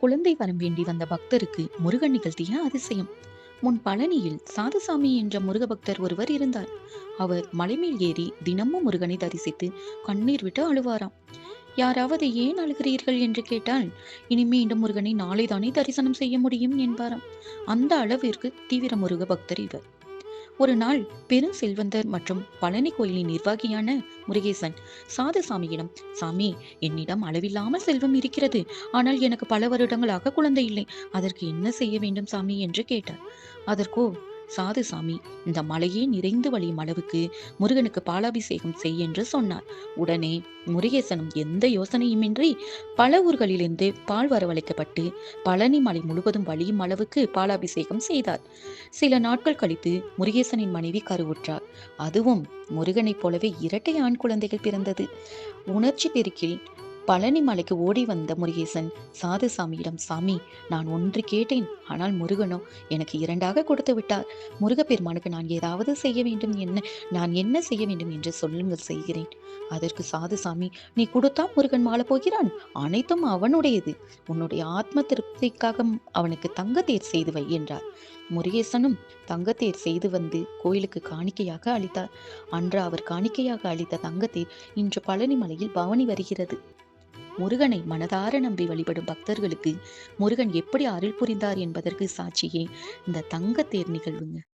குழந்தை வரம் வேண்டி வந்த பக்தருக்கு முருகன் நிகழ்த்திய அதிசயம். முன் பழனியில் சாதுசாமி என்ற முருக பக்தர் ஒருவர் இருந்தார். அவர் மலைமேல் ஏறி தினமும் முருகனை தரிசித்து கண்ணீர் விட்டு அழுவாராம். யாராவது ஏன் அழுகிறீர்கள்? என்று கேட்டால் இனிமே இந்த முருகனை நாளைதானே தரிசனம் செய்ய முடியும் என்பாராம். அந்த அளவிற்கு தீவிர முருக பக்தர் இவர். ஒரு நாள் பெரும் செல்வந்தர் மற்றும் பழனி கோயிலின் நிர்வாகியான முருகேசன் சாதுசாமியிடம் சாமி என்னிடம் அளவில்லாமல் செல்வம் இருக்கிறது. ஆனால் எனக்கு பல வருடங்களாக குழந்தை இல்லை. அதற்கு என்ன செய்ய வேண்டும் சாமி? என்று கேட்டார். அதற்கோ சாது சாமி இந்த மலையே நிறைந்து வழியும் அளவுக்கு முருகனுக்கு பாலாபிஷேகம் செய் என்று சொன்னார். உடனே முருகேசனும் எந்த யோசனையுமின்றி பல ஊர்களிலிருந்து பால் வரவழைக்கப்பட்டு பழனி மலை முழுவதும் வழியும் அளவுக்கு பாலாபிஷேகம் செய்தார். சில நாட்கள் கழித்து முருகேசனின் மனைவி கருவுற்றார். அதுவும் முருகனைப் போலவே இரட்டை ஆண் குழந்தைகள் பிறந்தது. உணர்ச்சி பெருக்கில் பழனி மலைக்கு ஓடி வந்த முருகேசன் சாதுசாமியிடம் சாமி நான் ஒன்று கேட்டேன் ஆனால் முருகனோ எனக்கு இரண்டாக கொடுத்து விட்டார். முருகப்பெருமானுக்கு நான் ஏதாவது செய்ய வேண்டும் என்ன நான் என்ன செய்ய வேண்டும் என்று சொல்லுங்கள் செய்கிறேன். அதற்கு சாதுசாமி நீ கொடுத்தா முருகன் வாழ போகிறான் அனைத்தும் அவனுடையது. உன்னுடைய ஆத்ம திருப்திக்காக அவனுக்கு தங்கத்தேர் செய்து வை என்றார். முருகேசனும் தங்கத்தேர் செய்து வந்து கோயிலுக்கு காணிக்கையாக அளித்தார். அன்று அவர் காணிக்கையாக அளித்த தங்கத்தேர் இன்று பழனி மலையில் பவனி வருகிறது. முருகனை மனதார நம்பி வழிபடும் பக்தர்களுக்கு முருகன் எப்படி அருள் புரிந்தார் என்பதற்கு சாட்சியே இந்த தங்க தேர் நிகழ்வுங்க.